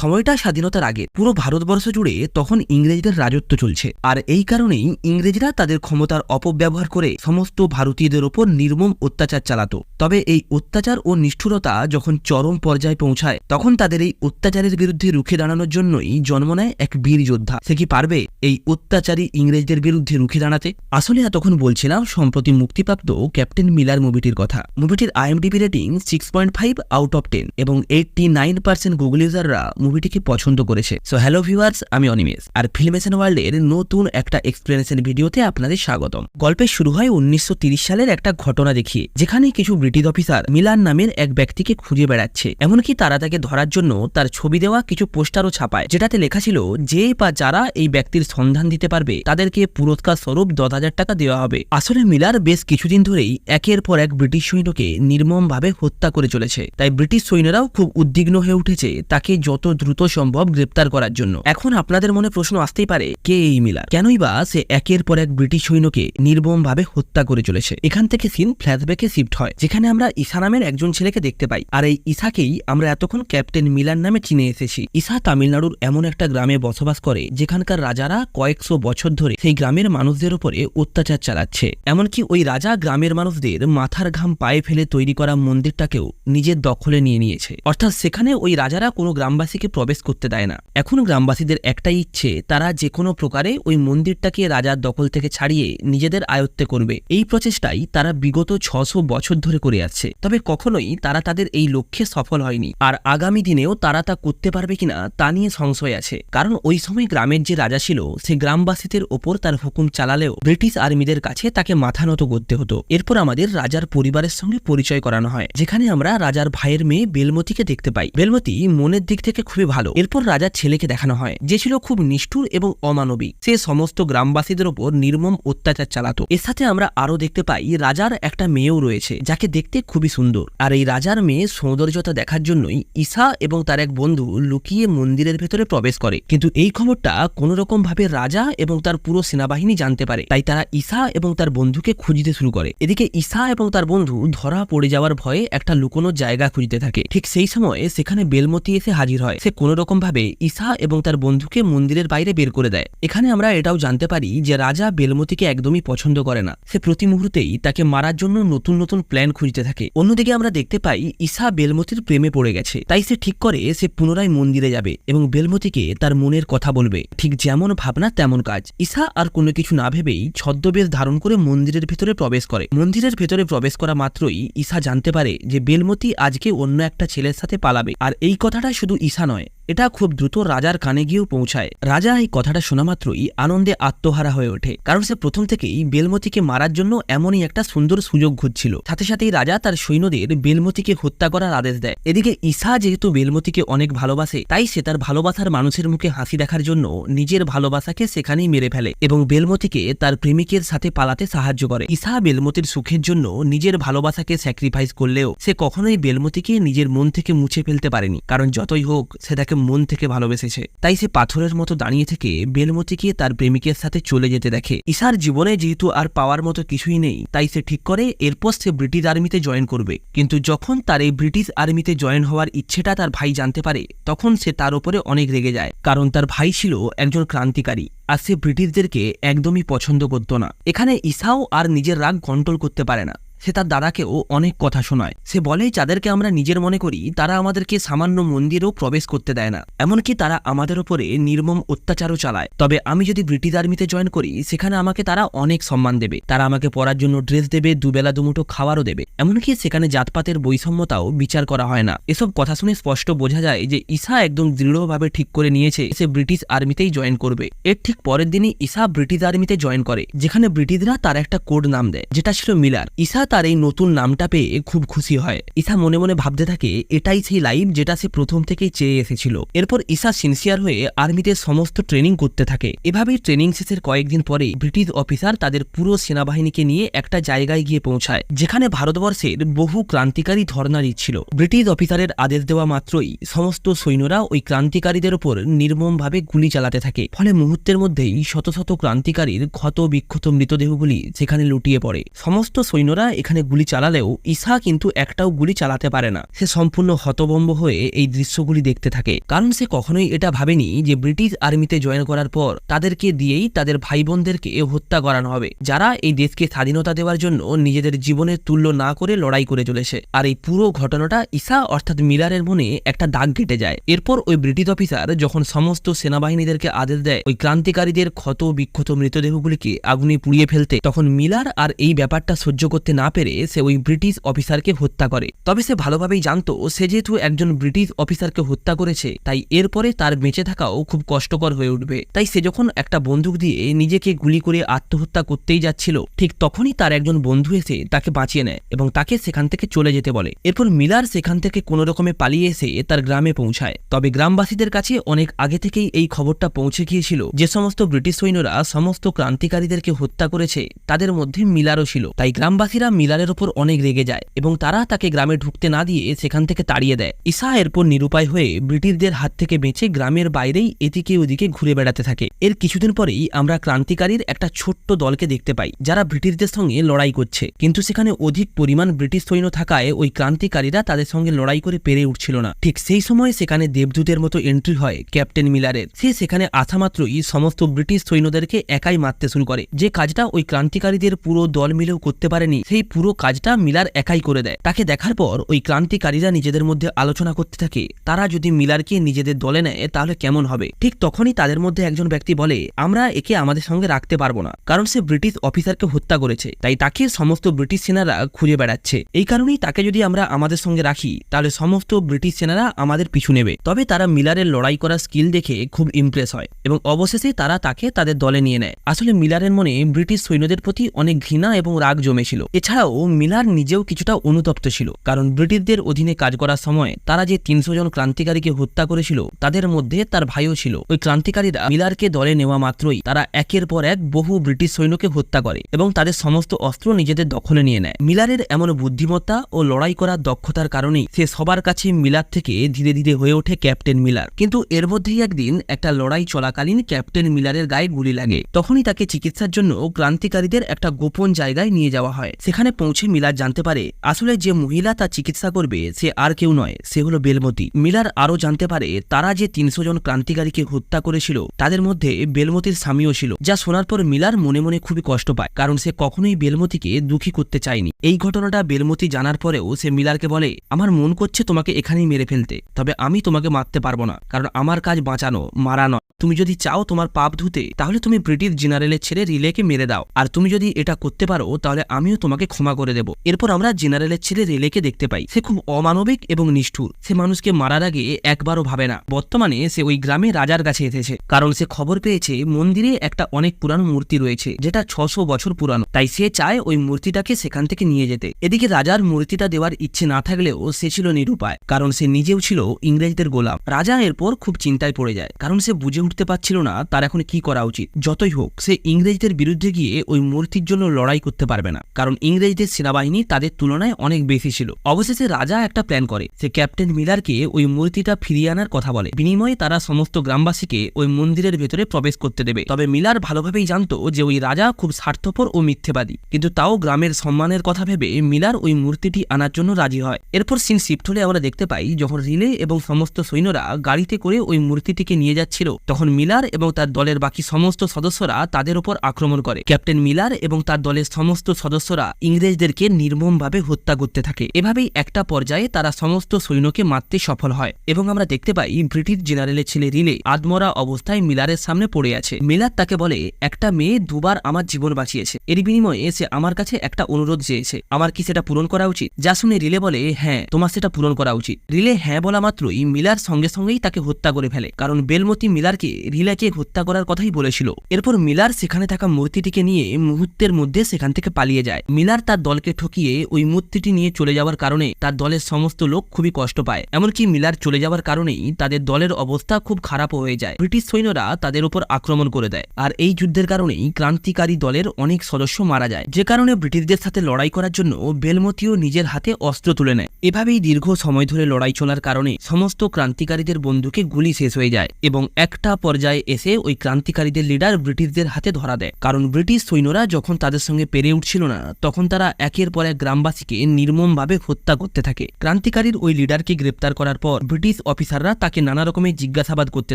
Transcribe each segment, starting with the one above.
সময়টা স্বাধীনতার আগে পুরো ভারতবর্ষ জুড়ে তখন ইংরেজদের রাজত্ব চলছে। আর এই কারণেই ইংরেজরা তাদের ক্ষমতার অপব্যবহার করে সমস্ত ভারতীয়দের ওপর নির্মম অত্যাচার চালাতো। তবে এই অত্যাচার ও নিষ্ঠুরতা যখন চরম পর্যায়ে পৌঁছায়, তখন তাদের এই অত্যাচারের বিরুদ্ধে রুখে দাঁড়ানোর জন্যই জন্ম নেয় এক বীর যোদ্ধা। সে কি পারবে এই অত্যাচারী ইংরেজদের বিরুদ্ধে রুখে দাঁড়াতে? আসলে তখন বলছিলাম, সম্প্রতি মুক্তিপ্রাপ্ত ক্যাপ্টেন মিলার মুভিটির কথা। মুভিটির IMDb rating six point five out of ten এবং এইটটি নাইন পার্সেন্ট গুগল ইউজাররা মুভিটিকে পছন্দ করেছে। সো হ্যালো ভিউয়ার্স আমি অনিমেষ। আর ফিল্মেশন ওয়ার্ল্ডের নতুন একটা এক্সপ্লেনেশন ভিডিওতে আপনাদের স্বাগতম। গল্পের শুরু হয় উনিশশো সালের একটা ঘটনা দেখিয়ে, যেখানে কিছু ব্রিটিশ অফিসার মিলান নামের এক ব্যক্তিকে খুঁজে বেড়াচ্ছে। এমনকি তারা তাকে ধরার জন্য তার ছবি দেওয়া কিছু পোস্টারও ছাপায়, যেটাতে লেখা ছিল, যে বা যারা এই ব্যক্তির সন্ধান দিতে পারবে, তাদেরকে পুরস্কার স্বরূপ দশ হাজার টাকা দেওয়া হবে। আসলে মিলার বেশ কিছুদিন ধরেই একের পর এক ব্রিটিশ সৈন্যকে নির্মমভাবে হত্যা করে চলেছে। তাই ব্রিটিশ সৈন্যরাও খুব উদ্বিগ্ন হয়ে উঠেছে, তাকে যত দ্রুত সম্ভব গ্রেপ্তার করার জন্য। এখন আপনাদের মনে প্রশ্ন আসতেই পারে, কে এই মিলার? কেনই বা সে একের পর এক ব্রিটিশ সৈন্যকে নির্মমভাবে হত্যা করে চলেছে? এখান থেকে সিন ফ্ল্যাশব্যাকে শিফট হয়, যেখানে আমরা ঈশা নামের একজন ছেলেকে দেখতে পাই। আর এই ঈশাকেই আমরা এতক্ষণ ক্যাপ্টেন মিলার নামে চিনে এসেছি। ঈশা তামিলনাড়ুর এমন একটা গ্রামে বসবাস করে, যেখানকার রাজারা কয়েকশো বছর ধরে সেই গ্রামের মানুষদের উপরে অত্যাচার চালাচ্ছে। এমনকি ওই রাজা গ্রামের মানুষদের মাথার ঘাম পায়ে ফেলে তৈরি করা মন্দিরটাকেও নিজের দখলে নিয়ে নিয়েছে। অর্থাৎ সেখানে ওই রাজারা কোনো গ্রামবাসীকে প্রবেশ করতে দেয় না। এখন গ্রামবাসীদের একটাই ইচ্ছে, তারা যে কোনো প্রকারে ওই মন্দিরটাকে রাজার দখল থেকে ছাড়িয়ে নিজেদের আয়ত্তে করবে। এই প্রচেষ্টাই তারা বিগত ছশো বছর ধরে করে আসছে তবে কখনোই তারা তাদের এই লক্ষ্যে সফল হয়নি। আর আগামী দিনেও তারা তা করতে পারবে কিনা, তা নিয়ে সংশয় আছে। কারণ ওই সময় গ্রামের যে রাজা ছিল, সে গ্রামবাসীদের ওপর তার হুকুম চালালেও ব্রিটিশ আর্মিদের কাছে তাকে মাথা নত করতে হতো। এরপর আমাদের রাজার পরিবারের সঙ্গে পরিচয় করানো হয়, যেখানে আমরা রাজার ভাইয়ের মেয়ে বেলমতিকে দেখতে পাই। বেলমতি মনের দিক থেকে খুবই ভালো। এরপর রাজার ছেলেকে দেখানো হয়, যে ছিল খুব নিষ্ঠুর এবং অমানবিক। সে সমস্ত গ্রামবাসীদের ওপর নির্মম অত্যাচার চালাতো। এর সাথে আমরা আরও দেখতে পাই, রাজার একটা মেয়েও রয়েছে, যাকে দেখতে খুবই সুন্দর। আর এই রাজার মেয়ে সৌন্দর্যতা দেখার জন্যই ঈশা এবং তার এক বন্ধু লুকিয়ে মন্দিরের ভেতরে প্রবেশ করে। কিন্তু এই খবরটা কোনো রকম ভাবে রাজা এবং তার পুরো সেনাবাহিনী জানতে পারে। তাই তারা ঈশা এবং তার বন্ধুকে খুঁজতে শুরু করে। এদিকে ঈশা এবং তার বন্ধু ধরা পড়ে যাওয়ার ভয়ে একটা লুকোনো জায়গা খুঁজতে থাকে। ঠিক সেই সময়ে সেখানে বেলমতি এসে হাজির হয়। সে কোনো রকম ভাবে ঈশা এবং তার বন্ধুকে মন্দিরের বাইরে বের করে দেয়। এখানে আমরা এটাও জানতে পারি যে রাজা বেলমতিকে একদমই পছন্দ করে না। সে প্রতি মুহূর্তেই তাকে মারার জন্য নতুন নতুন প্ল্যান খুঁজতে থাকে। অন্যদিকে আমরা দেখতে পাই ঈশা বেলমতির প্রেমে পড়ে গেছে। তাই সে ঠিক করে সে পুনরায় মন্দিরে যাবে এবং বেলমতিকে তার মনের কথা বলবে। ঠিক যেমন ভাবনা তেমন কাজ। ঈশা আর কোনো কিছু না ভেবেই ছদ্মবেশ ধারণ করে মন্দিরের ভেতরে প্রবেশ করে। মন্দিরের ভেতরে প্রবেশ করা মাত্রই ঈশা জানতে পারে যে বেলমতি আজকে অন্য একটা ছেলের সাথে পালাবে। আর এই কথাটা শুধু ঈশা নয় এটা খুব দ্রুত রাজার কানে গিয়েও পৌঁছায়। রাজা এই কথাটা শোনা মাত্রই আনন্দে আত্মহারা হয়ে ওঠে, কারণ সে প্রথম থেকেই বেলমতিকে মারার জন্য এমনই একটা সুন্দর সুযোগ ঘুরছিল সাথে সাথেই রাজা তার সৈন্যদের বেলমতিকে হত্যা করার আদেশ দেয়। এদিকে ঈশা যেহেতু বেলমতিকে অনেক ভালোবাসে, তাই সে তার ভালোবাসার মানুষের মুখে হাসি দেখার জন্য নিজের ভালোবাসাকে সেখানেই মেরে ফেলে এবং বেলমতিকে তার প্রেমিকের সাথে পালাতে সাহায্য করে। ঈশা বেলমতির সুখের জন্য নিজের ভালোবাসাকে স্যাক্রিফাইস করলেও সে কখনোই বেলমতিকে নিজের মন থেকে মুছে ফেলতে পারেনি, কারণ যতই হোক সে তাকে মন থেকে ভালোবেসেছে। তাই সে পাথরের মতো দাঁড়িয়ে থেকে বেলমতিকে তার প্রেমিকের সাথে চলে যেতে দেখে। ঈশার জীবনে যেহেতু আর পাওয়ার মতো কিছুই নেই, তাই সে ঠিক করে এরপর সে ব্রিটিশ আর্মিতে জয়েন করবে। কিন্তু যখন তার এই ব্রিটিশ আর্মিতে জয়েন হওয়ার ইচ্ছেটা তার ভাই জানতে পারে, তখন সে তার উপরে অনেক রেগে যায়। কারণ তার ভাই ছিল একজন ক্রান্তিকারী, আর সে ব্রিটিশদেরকে একদমই পছন্দ করত না। এখানে ঈশাও আর নিজের রাগ কন্ট্রোল করতে পারে না। সে তার দাদাকেও অনেক কথা শোনায়। সে বলে যাদেরকে আমরা নিজের মনে করি, তারা আমাদেরকে সামান্য মন্দিরেও প্রবেশ করতে দেয় না। এমনকি তারা আমাদের ওপরে নির্মম অত্যাচারও চালায়। তবে আমি যদি ব্রিটিশ আর্মিতে জয়েন করি, সেখানে আমাকে তারা অনেক সম্মান দেবে। তারা আমাকে পরার জন্য ড্রেস দেবে, দুবেলা দুমুটো খাওয়ারও দেবে। এমনকি সেখানে জাতপাতের বৈষম্যতাও বিচার করা হয় না। এসব কথা শুনে স্পষ্ট বোঝা যায় যে ঈশা একদম দৃঢ়ভাবে ঠিক করে নিয়েছে সে ব্রিটিশ আর্মিতেই জয়েন করবে। এর ঠিক পরের দিনই ঈশা ব্রিটিশ আর্মিতে জয়েন করে, যেখানে ব্রিটিশরা তার একটা কোড নাম দেয়, যেটা ছিল মিলার। ঈশা তার এই নতুন নামটা পেয়ে খুব খুশি হয়। ঈশা মনে মনে ভাবতে থাকে, এটাই সেই লাইফ যেটা সে প্রথম থেকেই চেয়ে এসেছিল। এরপর ঈশা সিনসিয়ার হয়ে আর্মিতে সমস্ত ট্রেনিং করতে থাকে। এভাবেই ট্রেনিং শেষের কয়েকদিন পরে ব্রিটিশ অফিসার তাদের পুরো সেনাবাহিনীকে নিয়ে একটা জায়গায় গিয়ে পৌঁছায়, যেখানে ভারতবর্ষের বহু ক্রান্তিকারী ধর্ণা দিচ্ছিল। ব্রিটিশ অফিসারের আদেশ দেওয়া মাত্রই সমস্ত সৈন্যরা ওই ক্রান্তিকারীদের ওপর নির্মমভাবে গুলি চালাতে থাকে। ফলে মুহূর্তের মধ্যেই শত শত ক্রান্তিকারীর ক্ষত বিক্ষত মৃতদেহগুলি সেখানে লুটিয়ে পড়ে। সমস্ত সৈন্যরা এখানে গুলি চালালেও ঈশা কিন্তু একটাও গুলি চালাতে পারে না। সে সম্পূর্ণ হতবম্ব হয়ে এই দৃশ্যগুলি দেখতে থাকে। কারণ সে কখনোই এটা ভাবেনি যে ব্রিটিশ আর্মিতে জয়েন করার পর তাদেরকে দিয়েই তাদের ভাই বোনদেরকে হত্যা করানো হবে। যারা এই দেশকে স্বাধীনতা দেওয়ার জন্য নিজেদের জীবনের তুল্য না করে লড়াই করে চলেছে। আর এই পুরো ঘটনাটা ঈশা অর্থাৎ মিলারের মনে একটা দাগ কেটে যায়। এরপর ওই ব্রিটিশ অফিসার যখন সমস্ত সেনাবাহিনীদেরকে আদেশ দেয়, ওই ক্রান্তিকারীদের ক্ষত বিক্ষত মৃতদেহগুলিকে আগুনে পুড়িয়ে ফেলতে, তখন মিলার আর এই ব্যাপারটা সহ্য করতে না পেরে সে ওই ব্রিটিশ অফিসারকে হত্যা করে। তবে সে ভালোভাবেই জানতো, সে যেহেতু একজন ব্রিটিশ অফিসারকে হত্যা করেছে, তাই এরপরে তার বেঁচে থাকাও খুব কষ্টকর হয়ে উঠবে। তাই সে যখন একটা বন্দুক দিয়ে নিজেকে গুলি করে আত্মহত্যা করতেই যাচ্ছিল, ঠিক তখনই তার একজন বন্ধু এসে তাকে বাঁচিয়ে নেয় এবং তাকে সেখান থেকে চলে যেতে বলে। এরপর মিলার সেখান থেকে কোনো রকমে পালিয়ে এসে তার গ্রামে পৌঁছায়। তবে গ্রামবাসীদের কাছে অনেক আগে থেকেই এই খবরটা পৌঁছে গিয়েছিল যে সমস্ত ব্রিটিশ সৈন্যরা সমস্ত ক্রান্তিকারীদেরকে হত্যা করেছে, তাদের মধ্যে মিলারও ছিল। তাই গ্রামবাসীরা মিলারের ওপর অনেক রেগে যায় এবং তারা তাকে গ্রামে ঢুকতে না দিয়ে সেখান থেকে তাড়িয়ে দেয়। ঈশা এরপর নিরুপায় হয়ে ব্রিটিশদের হাত থেকে বেঁচে গ্রামের বাইরেই এদিকে ওদিকে ঘুরে বেড়াতে থাকে। এর কিছুদিন পরেই আমরা ক্রান্তিকারীর একটা ছোট্ট দলকে দেখতে পাই, যারা ব্রিটিশদের সঙ্গে লড়াই করছে। কিন্তু সেখানে অধিক পরিমাণ ব্রিটিশ সৈন্য থাকায় ওই ক্রান্তিকারীরা তাদের সঙ্গে লড়াই করে পেরে উঠছিল না। ঠিক সেই সময় সেখানে দেবদূতের মতো এন্ট্রি হয় ক্যাপ্টেন মিলারের। সে সেখানে আসা মাত্রই সমস্ত ব্রিটিশ সৈন্যদেরকে একাই মারতে শুরু করে। যে কাজটা ওই ক্রান্তিকারীদের পুরো দল মিলেও করতে পারেনি, সেই পুরো কাজটা মিলার একাই করে দেয়। তাকে দেখার পর ওই ক্রান্তিকারীরা নিজেদের মধ্যে আলোচনা করতে থাকে, তারা যদি মিলারকে নিজেদের দলে নেয় তাহলে কেমন হবে? ঠিক তখনই তাদের মধ্যে একজন ব্যক্তি বলে, আমরা একে আমাদের সঙ্গে রাখতে পারব না, কারণ সে ব্রিটিশ অফিসারকে হত্যা করেছে, তাই তাকে সমস্ত ব্রিটিশ সেনারা খুঁজে বেড়াচ্ছে। এই কারণেই তাকে যদি আমরা আমাদের সঙ্গে রাখি, তাহলে সমস্ত ব্রিটিশ সেনারা আমাদের পিছু নেবে। তবে তারা মিলারের লড়াই করার স্কিল দেখে খুব ইমপ্রেস হয় এবং অবশেষে তারা তাকে তাদের দলে নিয়ে নেয়। আসলে মিলারের মনে ব্রিটিশ সৈন্যদের প্রতি অনেক ঘৃণা এবং রাগ জমেছিল। এছাড়াও মিলার নিজেও কিছুটা অনুতপ্ত ছিল, কারণ ব্রিটিশদের অধীনে কাজ করার সময় তারা যে তিনশো জন ক্রান্তিকারীকে হত্যা করেছিল, তাদের মধ্যে তার ভাইও ছিল। ওই ক্রান্তিকারীরা মিলারকে দলে নেওয়া মাত্রই তারা একের পর এক বহু ব্রিটিশ সৈন্যকে হত্যা করে এবং তাদের সমস্ত অস্ত্র নিজেদের দখলে নিয়ে নেয়। মিলারের এমন বুদ্ধিমত্তা ও লড়াই করার দক্ষতার কারণেই সে সবার কাছে মিলার থেকে ধীরে ধীরে হয়ে ওঠে ক্যাপ্টেন মিলার। কিন্তু এর মধ্যেই একদিন একটা লড়াই চলাকালীন ক্যাপ্টেন মিলারের গায়ে গুলি লাগে। তখনই তাকে চিকিৎসার জন্য ক্রান্তিকারীদের একটা গোপন জায়গায় নিয়ে যাওয়া হয়। সেখানে পৌঁছে মিলার জানতে পারে, আসলে যে মহিলা তার চিকিৎসা করবে, সে আর কেউ নয়, সে হলো বেলমতি। মিলার আরও জানতে পারে, তারা যে তিনশো জন ক্রান্তিকারীকে হত্যা করেছিল, তাদের মধ্যে বেলমতির স্বামীও ছিল, যা শোনার পর মিলার মনে মনে খুবই কষ্ট পায়, কারণ সে কখনোই বেলমতিকে দুঃখী করতে চায়নি। এই ঘটনাটা বেলমতি জানার পরেও সে মিলারকে বলে, আমার মন করছে তোমাকে এখানেই মেরে ফেলতে, তবে আমি তোমাকে মারতে পারব না, কারণ আমার কাজ বাঁচানো, মারা নয়। তুমি যদি চাও তোমার পাপ ধুতে, তাহলে তুমি ব্রিটিশ জেনারেলের ছেড়ে রিলেকে মেরে দাও। আর তুমি যদি এটা করতে পারো, তাহলে আমিও তোমাকে ক্ষমা করে দেব। এরপর আমরা জেনারেলের ছেলে রিলেকে দেখতে পাই। সে খুব অমানবিক এবং নিষ্ঠুর। সে মানুষকে মারার আগে একবারও ভাবে না। বর্তমানে সে ওই গ্রামে রাজার কাছে এসেছে। কারণ সে খবর পেয়েছে, মন্দিরে একটা অনেক পুরানো মূর্তি রয়েছে, যেটা ছশো বছর পুরানো। তাই সে চায় ওই মূর্তিটাকে সেখান থেকে নিয়ে যেতে। এদিকে রাজার মূর্তিটা দেওয়ার ইচ্ছে না থাকলেও সে ছিল নিরুপায়। কারণ সে নিজেও ছিল ইংরেজদের গোলাম। রাজা এরপর খুব চিন্তায় পড়ে যায়। কারণ সে বুঝে উঠতে পারছিল না, তার এখন কি করা উচিত? যতই হোক, সে ইংরেজদের বিরুদ্ধে গিয়ে ওই মূর্তির জন্য লড়াই করতে পারবে না। কারণ ইংরেজদের সেনাবাহিনী তাদের তুলনায় অনেক বেশি ছিল। অবশেষে রাজা একটা প্ল্যান করে। সে ক্যাপ্টেন মিলারকে ওই মূর্তিটা ফিরিয়ে আনার কথা বলে। বিনিময়ে তারা সমস্ত গ্রামবাসীকে ওই মন্দিরের ভেতরে প্রবেশ করতে দেবে। তবে মিলার ভালোভাবেই জানতো যে ওই রাজা খুব স্বার্থপর ও মিথ্যেবাদী। কিন্তু তাও গ্রামের সম্মানের কথা ভেবে মিলার ওই মূর্তিটি আনার জন্য রাজি হয়। এরপর সিন শিফট হলে আমরা দেখতে পাই, যখন রিলে এবং সমস্ত সৈন্যরা গাড়িতে করে ওই মূর্তিটিকে নিয়ে যাচ্ছিল, তখন মিলার এবং তার দলের বাকি সমস্ত সদস্যরা তাদের উপর আক্রমণ করে, ক্যাপ্টেন মিলার এবং তার দলের সমস্ত সদস্যরা ইংরেজদেরকে নির্মমভাবে হত্যা করতে থাকে। এভাবেই একটা পর্যায়ে তারা সমস্ত সৈন্যকে মারতে সফল হয় এবং আমরা দেখতে পাই ব্রিটিশ জেনারেলের ছেলে রিলে আদমরা অবস্থায় মিলারের সামনে পড়ে আছে। মিলার তাকে বলে, একটা মেয়ে দুবার আমার জীবন বাঁচিয়েছে। এর বিনিময়ে সে আমার কাছে একটা অনুরোধ চেয়েছে। আমার কি সেটা পূরণ করা উচিত? যা শুনে রিলে বলে হ্যাঁ তোমার সেটা পূরণ করা উচিত। রিলে হ্যাঁ বলা মাত্রই মিলার সঙ্গে সঙ্গেই তাকে হত্যা করে ফেলে, কারণ বেলমতি মিলারকে রিলেকে হত্যা করার কথাই বলেছিল। এরপর মিলার সেখানে থাকা মূর্তিটিকে নিয়ে মুহূর্তের মধ্যে সেখান থেকে পালিয়ে যায়। মিলার তার দলকে ঠকিয়ে ওই মূর্তিটি নিয়ে চলে যাওয়ার কারণে তার দলের সমস্ত লোক খুবই কষ্ট পায়। এমনকি মিলার চলে যাওয়ার কারণেই তাদের দলের অবস্থা খুব খারাপ হয়ে যায়। ব্রিটিশ সৈন্যরা তাদের উপর আক্রমণ করে দেয়। আর এই যুদ্ধের কারণেই ক্রান্তিকারী দলের অনেক সদস্য মারা যায়। যে কারণে ব্রিটিশদের সাথে লড়াই করার জন্য বেলমতিও নিজের হাতে অস্ত্র তুলে নেয়। এভাবেই দীর্ঘ সময় ধরে লড়াই চলার কারণে সমস্ত ক্রান্তিকারীদের বন্ধুকে গুলি শেষ হয়ে যায় এবং একটা পর্যায়ে এসে ওই ক্রান্তিকারীদের লিডার ব্রিটিশদের হাতে ধরা দেয়। কারণ ব্রিটিশ সৈন্যরা যখন তাদের সঙ্গে পেরে উঠছিল না, তখন তারা একের পর এক গ্রামবাসীকে নির্মমভাবে হত্যা করতে থাকে। ক্রান্তিকারীর ওই লিডারকে গ্রেপ্তার করার পর ব্রিটিশ অফিসাররা তাকে নানা রকমের জিজ্ঞাসাবাদ করতে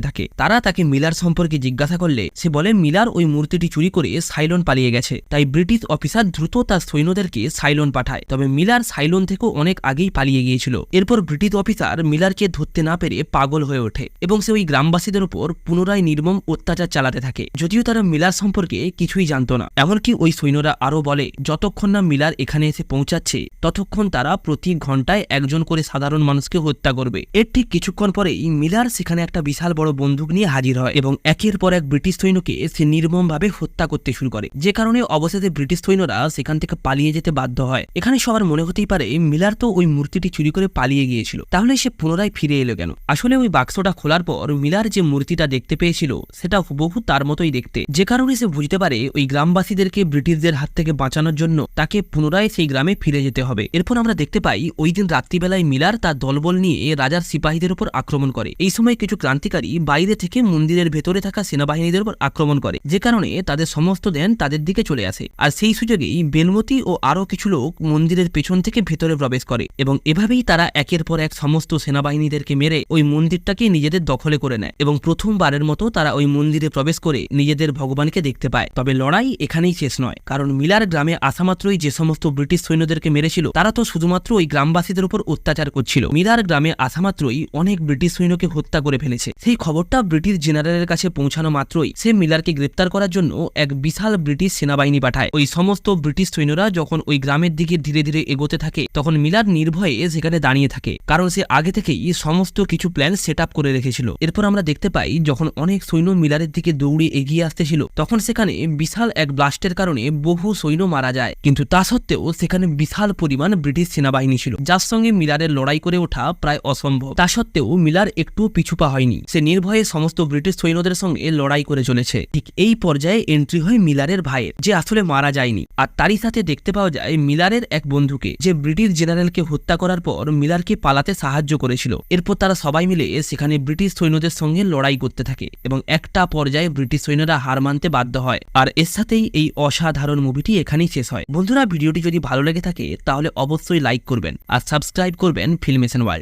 থাকে। তারা তাকে মিলার সম্পর্কে জিজ্ঞাসা করলে, সে বলে, মিলার ওই মূর্তিটি চুরি করে সাইলন পালিয়ে গেছে। তাই ব্রিটিশ অফিসার দ্রুত তার সৈন্যদেরকে সাইলন পাঠায়। তবে মিলার সাইলন থেকেও অনেক আগেই পালিয়ে গিয়েছিল। এরপর ব্রিটিশ অফিসার মিলারকে ধরতে না পেরে পাগল হয়ে ওঠে এবং সে ওই গ্রামবাসীদের উপর পুনরায় নির্মম অত্যাচার চালাতে থাকে। যদিও তারা মিলার সম্পর্কে কিছুই জানতো না। এমনকি ওই সৈন্যরা আরও বলে, যতক্ষণ না মিলার এখানে এসে পৌঁছাচ্ছে, ততক্ষণ তারা প্রতি ঘন্টায় একজন করে সাধারণ মানুষকে হত্যা করবে। এর ঠিক কিছুক্ষণ পরেই মিলার সেখানে একটা বিশাল বড় বন্দুক নিয়ে হাজির হয় এবং একের পর এক ব্রিটিশ সৈন্যকে সে নির্মমভাবে হত্যা করতে শুরু করে। যে কারণে অবশেষে ব্রিটিশ সৈন্যরা সেখান থেকে পালিয়ে যেতে বাধ্য হয়। এখানে সবার মনে হতেই পারে, মিলার তো ওই মূর্তিটি চুরি করে পালিয়ে গিয়েছিল। তাহলে সে পুনরায় ফিরে এলো কেন? আসলে ওই বাক্সটা খোলার পর মিলার যে মূর্তিটা দেখতে পেয়েছিল সেটা হুবহু তার মতোই দেখতে। যে কারণে সে বুঝতে পারে ওই গ্রামবাসীদেরকে ব্রিটিশদের হাত থেকে বাঁচানোর জন্য তাকে পুনরায় সেই গ্রামে ফিরে যেতে হবে। এরপর আমরা দেখতে পাই ওই দিন রাত্রিবেলায় মিলার তার দলবল নিয়ে রাজার সিপাহীদের উপর আক্রমণ করে। এই সময় কিছু ক্রান্তিকারী বাইরে থেকে মন্দিরের ভেতরে থাকা সেনাবাহিনীদের উপর আক্রমণ করে, যে কারণে তাদের সমস্ত দেন তাদের দিকে চলে আসে। আর সেই সুযোগেই বেলমতি ও আরও কিছু লোক মন্দিরের পেছন থেকে ভেতরে প্রবেশ করে এবং এভাবেই তারা একের পর এক সমস্ত সেনাবাহিনীদেরকে মেরে ওই মন্দিরটাকে নিজেদের দখলে করে নেয় এবং প্রথমবারের মতো তারা ওই মন্দিরে প্রবেশ করে নিজেদের ভগবানকে দেখতে পায়। তবে লড়াই এখানেই শেষ নয়। কারণ মিলার গ্রামে আসা মাত্রই যে সমস্ত ব্রিটিশ সৈন্যদেরকে মেরেছিল, তারা তো শুধুমাত্র ওই গ্রামবাসীদের উপর অত্যাচার করছিল। মিলার গ্রামে আসা মাত্রই অনেক ব্রিটিশ সৈন্যকে হত্যা করে ফেলেছে। সেই খবরটা ব্রিটিশ জেনারেলের কাছে পৌঁছানো মাত্রই সে মিলারকে গ্রেপ্তার করার জন্য এক বিশাল ব্রিটিশ সেনাবাহিনী পাঠায়। ওই সমস্ত ব্রিটিশ সৈন্যরা যখন ওই গ্রামের দিকে ধীরে ধীরে এগোতে থাকে, তখন মিলার নির্ভয়ে সেখানে দাঁড়িয়ে থাকে। কারণ সে আগে থেকেই সমস্ত কিছু প্ল্যান সেট করে রেখেছিল। এরপর আমরা দেখতে পাই যখন অনেক সৈন্য মিলারের দিকে দৌড়ে এগিয়ে আসতেছিল, তখন সেখানে বিশাল এক ব্লাস্টের কারণে বহু সৈন্য মারা যায়। কিন্তু তা সত্ত্বেও সেখানে বিশাল পরিমাণ ব্রিটিশ সেনাবাহিনী ছিল, যার সঙ্গে মিলারের লড়াই করে ওঠা প্রায় অসম্ভব। তা সত্ত্বেও মিলার একটু পিছুপা হয়নি। সে নির্ভয়ে সমস্ত ব্রিটিশ সৈন্যদের সঙ্গে লড়াই করে চলেছে। ঠিক এই পর্যায়ে এন্ট্রি হয় মিলারের ভাইয়ের, যে আসলে মারা যায়নি। আর তারই সাথে দেখতে পাওয়া যায় মিলারের এক বন্ধুকে, যে ব্রিটিশ জেনারেলকে হত্যা করার পর মিলারকে পালাতে সাহায্য করেছিল। এরপর তারা সবাই মিলে সেখানে ব্রিটিশ সৈন্যদের সঙ্গে লড়াই করতে থাকে এবং একটা পর্যায়ে ব্রিটিশ সৈন্যরা হার মানতে বাধ্য হয়। আর এর সাথেই এই অসাধারণ মুভিটি এখানেই শেষ হয়। বন্ধুরা, ভিডিওটি যদি ভালো লেগে থাকে, তাহলে অবশ্যই লাইক করবেন আর সাবস্ক্রাইব করবেন ফিল্মেশন ওয়ার্ল্ড